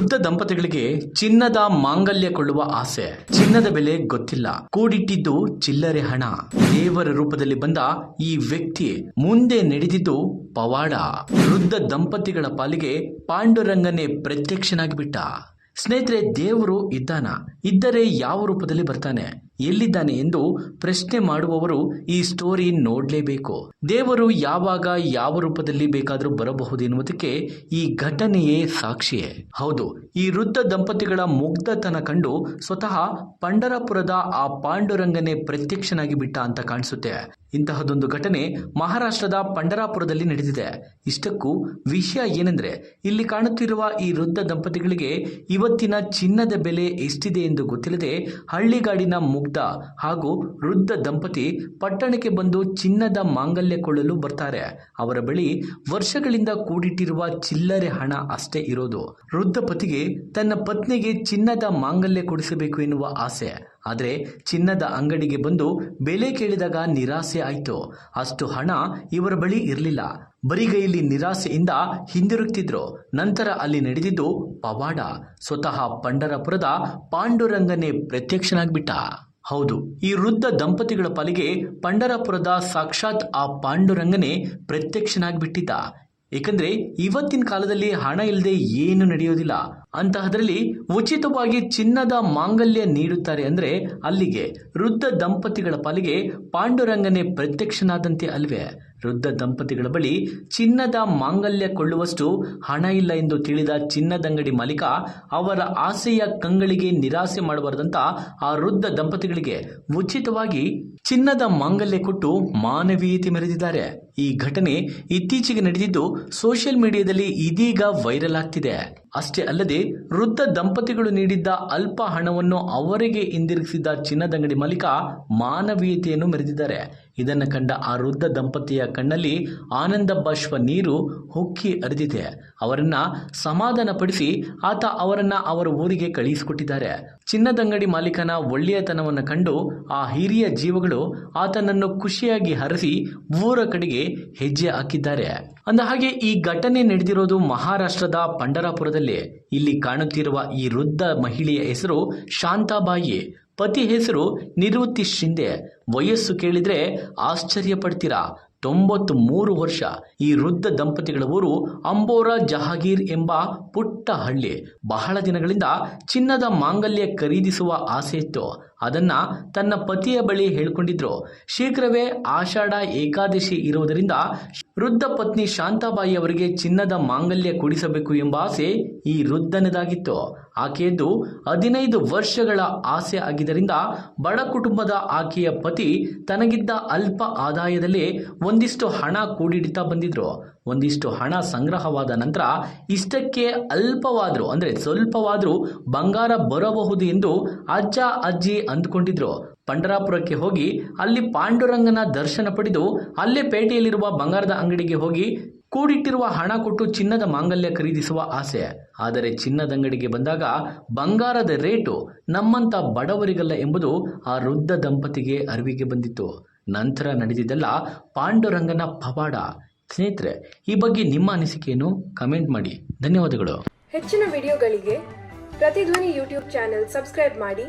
ವೃದ್ಧ ದಂಪತಿಗಳಿಗೆ ಚಿನ್ನದ ಮಾಂಗಲ್ಯ ಕೊಳ್ಳುವ ಆಸೆ. ಚಿನ್ನದ ಬೆಲೆ ಗೊತ್ತಿಲ್ಲ. ಕೂಡಿಟ್ಟಿದ್ದು ಚಿಲ್ಲರೆ ಹಣ. ದೇವರ ರೂಪದಲ್ಲಿ ಬಂದ ಈ ವ್ಯಕ್ತಿ ಮುಂದೆ ನಡೆದಿದ್ದು ಪವಾಡ. ವೃದ್ಧ ದಂಪತಿಗಳ ಪಾಲಿಗೆ ಪಾಂಡುರಂಗನೇ ಪ್ರತ್ಯಕ್ಷನಾಗಿಬಿಟ್ಟ. ಸ್ನೇಹಿತರೆ, ದೇವರು ಇದ್ದಾನ. ಇದ್ದರೆ ಯಾವ ರೂಪದಲ್ಲಿ ಬರ್ತಾನೆ? ಎಲ್ಲಿದ್ದಾನೆ ಎಂದು ಪ್ರಶ್ನೆ ಮಾಡುವವರು ಈ ಸ್ಟೋರಿ ನೋಡಲೇಬೇಕು. ದೇವರು ಯಾವಾಗ ಯಾವ ರೂಪದಲ್ಲಿ ಬೇಕಾದರೂ ಬರಬಹುದು ಎನ್ನುವುದಕ್ಕೆ ಈ ಘಟನೆಯೇ ಸಾಕ್ಷಿಯೇ. ಹೌದು, ಈ ವೃದ್ಧ ದಂಪತಿಗಳ ಮುಗ್ಧತನ ಕಂಡು ಸ್ವತಃ ಪಂಡರಪುರದ ಆ ಪಾಂಡುರಂಗನೇ ಪ್ರತ್ಯಕ್ಷನಾಗಿ ಬಿಟ್ಟ ಅಂತ ಕಾಣಿಸುತ್ತೆ. ಇಂತಹದೊಂದು ಘಟನೆ ಮಹಾರಾಷ್ಟ್ರದ ಪಂಡರಾಪುರದಲ್ಲಿ ನಡೆದಿದೆ. ಇಷ್ಟಕ್ಕೂ ವಿಷಯ ಏನೆಂದ್ರೆ, ಇಲ್ಲಿ ಕಾಣುತ್ತಿರುವ ಈ ವೃದ್ಧ ದಂಪತಿಗಳಿಗೆ ಇವತ್ತಿನ ಚಿನ್ನದ ಬೆಲೆ ಎಷ್ಟಿದೆ ಎಂದು ಗೊತ್ತಿಲ್ಲದೆ ಹಳ್ಳಿಗಾಡಿನ ಮುಗ್ಧ ಹಾಗೂ ವೃದ್ಧ ದಂಪತಿ ಪಟ್ಟಣಕ್ಕೆ ಬಂದು ಚಿನ್ನದ ಮಾಂಗಲ್ಯ ಕೊಳ್ಳಲು ಬರ್ತಾರೆ. ಅವರ ಬಳಿ ವರ್ಷಗಳಿಂದ ಕೂಡಿಟ್ಟಿರುವ ಚಿಲ್ಲರೆ ಹಣ ಅಷ್ಟೇ ಇರೋದು. ವೃದ್ಧ ಪತಿಗೆ ತನ್ನ ಪತ್ನಿಗೆ ಚಿನ್ನದ ಮಾಂಗಲ್ಯ ಕೊಡಿಸಬೇಕು ಎನ್ನುವ ಆಸೆ. ಆದರೆ ಚಿನ್ನದ ಅಂಗಡಿಗೆ ಬಂದು ಬೆಲೆ ಕೇಳಿದಾಗ ನಿರಾಸೆ ಆಯಿತು. ಅಷ್ಟು ಹಣ ಇವರ ಬಳಿ ಇರಲಿಲ್ಲ. ಬರಿಗೈಯಲ್ಲಿ ನಿರಾಸೆಯಿಂದ ಹಿಂದಿರುಗ್ತಿದ್ರು. ನಂತರ ಅಲ್ಲಿ ನಡೆದಿದ್ದು ಪವಾಡ. ಸ್ವತಃ ಪಂಡರಪುರದ ಪಾಂಡುರಂಗನೇ ಪ್ರತ್ಯಕ್ಷನಾಗ್ಬಿಟ್ಟ. ಹೌದು, ಈ ವೃದ್ಧ ದಂಪತಿಗಳ ಪಾಲಿಗೆ ಪಂಡರಪುರದ ಸಾಕ್ಷಾತ್ ಆ ಪಾಂಡುರಂಗನೇ ಪ್ರತ್ಯಕ್ಷನಾಗಿಬಿಟ್ಟಿದ್ದ. ಏಕೆಂದ್ರೆ ಇವತ್ತಿನ ಕಾಲದಲ್ಲಿ ಹಣ ಇಲ್ಲದೆ ಏನು ನಡೆಯೋದಿಲ್ಲ. ಅಂತಹದ್ರಲ್ಲಿ ಉಚಿತವಾಗಿ ಚಿನ್ನದ ಮಾಂಗಲ್ಯ ನೀಡುತ್ತಾರೆ ಅಂದ್ರೆ ಅಲ್ಲಿಗೆ ವೃದ್ಧ ದಂಪತಿಗಳ ಪಾಲಿಗೆ ಪಾಂಡುರಂಗನೇ ಪ್ರತ್ಯಕ್ಷನಾದಂತೆ ಅಲ್ವೇ. ವೃದ್ಧ ದಂಪತಿಗಳ ಬಳಿ ಚಿನ್ನದ ಮಾಂಗಲ್ಯ ಕೊಳ್ಳುವಷ್ಟು ಹಣ ಇಲ್ಲ ಎಂದು ತಿಳಿದ ಚಿನ್ನದಂಗಡಿ ಮಾಲೀಕ ಅವರ ಆಸೆಯ ಕಂಗಳಿಗೆ ನಿರಾಸೆ ಮಾಡಬಾರದಂತ ಆ ವೃದ್ಧ ದಂಪತಿಗಳಿಗೆ ಉಚಿತವಾಗಿ ಚಿನ್ನದ ಮಾಂಗಲ್ಯ ಕೊಟ್ಟು ಮಾನವೀಯತೆ ಮೆರೆದಿದ್ದಾರೆ. ಈ ಘಟನೆ ಇತ್ತೀಚೆಗೆ ನಡೆದಿದ್ದು ಸೋಷಿಯಲ್ ಮೀಡಿಯಾದಲ್ಲಿ ಇದೀಗ ವೈರಲ್ ಆಗ್ತಿದೆ. ಅಷ್ಟೇ ಅಲ್ಲದೆ ವೃದ್ಧ ದಂಪತಿಗಳು ನೀಡಿದ್ದ ಅಲ್ಪ ಹಣವನ್ನು ಅವರಿಗೆ ಹಿಂದಿರುಗಿಸಿದ ಚಿನ್ನದಂಗಡಿ ಮಾಲೀಕ ಮಾನವೀಯತೆಯನ್ನು ಮೆರೆದಿದ್ದಾರೆ. ಇದನ್ನು ಕಂಡ ಆ ವೃದ್ಧ ದಂಪತಿಯ ಕಣ್ಣಲ್ಲಿ ಆನಂದ ಬಾಷ್ಪ ನೀರು ಹೊಕ್ಕಿ ಅರಿದಿದೆ ಅವರನ್ನ ಸಮಾಧಾನಪಡಿಸಿ ಆತ ಅವರನ್ನ ಅವರ ಊರಿಗೆ ಕಳುಹಿಸಿಕೊಟ್ಟಿದ್ದಾರೆ. ಚಿನ್ನದಂಗಡಿ ಮಾಲೀಕನ ಒಳ್ಳೆಯತನವನ್ನು ಕಂಡು ಆ ಹಿರಿಯ ಜೀವಗಳು ಆತನನ್ನು ಖುಷಿಯಾಗಿ ಹರಸಿ ಊರ ಕಡೆಗೆ ಹೆಜ್ಜೆ ಹಾಕಿದ್ದಾರೆ. ಅಂದ ಹಾಗೆ ಈ ಘಟನೆ ನಡೆದಿರೋದು ಮಹಾರಾಷ್ಟ್ರದ ಪಂಡರಾಪುರದಲ್ಲಿ ಇಲ್ಲಿ ಕಾಣುತ್ತಿರುವ ಈ ವೃದ್ಧ ಮಹಿಳೆಯ ಹೆಸರು ಶಾಂತಾಬಾಯಿ. ಪತಿ ಹೆಸರು ನಿವೃತ್ತಿ ಶಿಂದೆ ವಯಸ್ಸು ಕೇಳಿದ್ರೆ ಆಶ್ಚರ್ಯ ಪಡ್ತೀರಾ ತೊಂಬತ್ತು ಮೂರು ವರ್ಷ. ಈ ವೃದ್ಧ ದಂಪತಿಗಳ ಊರು ಅಂಬೋರಾ ಜಹಾಗೀರ್ ಎಂಬ ಪುಟ್ಟ ಹಳ್ಳಿ. ಬಹಳ ದಿನಗಳಿಂದ ಚಿನ್ನದ ಮಾಂಗಲ್ಯ ಖರೀದಿಸುವ ಆಸೆ ಇತ್ತು. ಅದನ್ನ ತನ್ನ ಪತಿಯ ಬಳಿ ಹೇಳ್ಕೊಂಡಿದ್ರು. ಶೀಘ್ರವೇ ಆಷಾಢ ಏಕಾದಶಿ ಇರುವುದರಿಂದ ವೃದ್ಧ ಪತ್ನಿ ಶಾಂತಾಬಾಯಿ ಅವರಿಗೆ ಚಿನ್ನದ ಮಾಂಗಲ್ಯ ಕೊಡಿಸಬೇಕು ಎಂಬ ಆಸೆ ಈ ವೃದ್ಧನದಾಗಿತ್ತು. ಆಕೆಯದ್ದು ಹದಿನೈದು ವರ್ಷಗಳ ಆಸೆ ಆಗಿದ್ದರಿಂದ ಬಡ ಕುಟುಂಬದ ಆಕೆಯ ಪತಿ ತನಗಿದ್ದ ಅಲ್ಪ ಆದಾಯದಲ್ಲಿ ಒಂದಿಷ್ಟು ಹಣ ಕೂಡಿಡಿತಾ ಬಂದಿದ್ರು. ಒಂದಿಷ್ಟು ಹಣ ಸಂಗ್ರಹವಾದ ನಂತರ ಇಷ್ಟಕ್ಕೆ ಅಲ್ಪವಾದರೂ, ಅಂದರೆ ಸ್ವಲ್ಪವಾದರೂ ಬಂಗಾರ ಬರಬಹುದು ಎಂದು ಅಜ್ಜ ಅಜ್ಜಿ ಅಂದ್ಕೊಂಡಿದ್ರು. ಪಂಡರಾಪುರಕ್ಕೆ ಹೋಗಿ ಅಲ್ಲಿ ಪಾಂಡುರಂಗನ ದರ್ಶನ ಪಡೆದು ಅಲ್ಲೇ ಪೇಟೆಯಲ್ಲಿರುವ ಬಂಗಾರದ ಅಂಗಡಿಗೆ ಹೋಗಿ ಕೂಡಿಟ್ಟಿರುವ ಹಣ ಕೊಟ್ಟು ಚಿನ್ನದ ಮಾಂಗಲ್ಯ ಖರೀದಿಸುವ ಆಸೆ. ಆದರೆ ಚಿನ್ನದ ಅಂಗಡಿಗೆ ಬಂದಾಗ ಬಂಗಾರದ ರೇಟು ನಮ್ಮಂತ ಬಡವರಿಗಲ್ಲ ಎಂಬುದು ಆ ವೃದ್ಧ ದಂಪತಿಗೆ ಅರಿವಿಗೆ ಬಂದಿತ್ತು. ನಂತರ ನಡೆದಿದ್ದೆಲ್ಲ ಪಾಂಡುರಂಗನ ಪವಾಡ. ಸ್ನೇಹಿತರೆ, ಈ ಬಗ್ಗೆ ನಿಮ್ಮ ಅನಿಸಿಕೆಯನ್ನು ಕಮೆಂಟ್ ಮಾಡಿ. ಧನ್ಯವಾದಗಳು. ಹೆಚ್ಚಿನ ವಿಡಿಯೋಗಳಿಗೆ ಪ್ರತಿಧ್ವನಿ ಯೂಟ್ಯೂಬ್ ಚಾನೆಲ್ ಸಬ್ಸ್ಕ್ರೈಬ್ ಮಾಡಿ.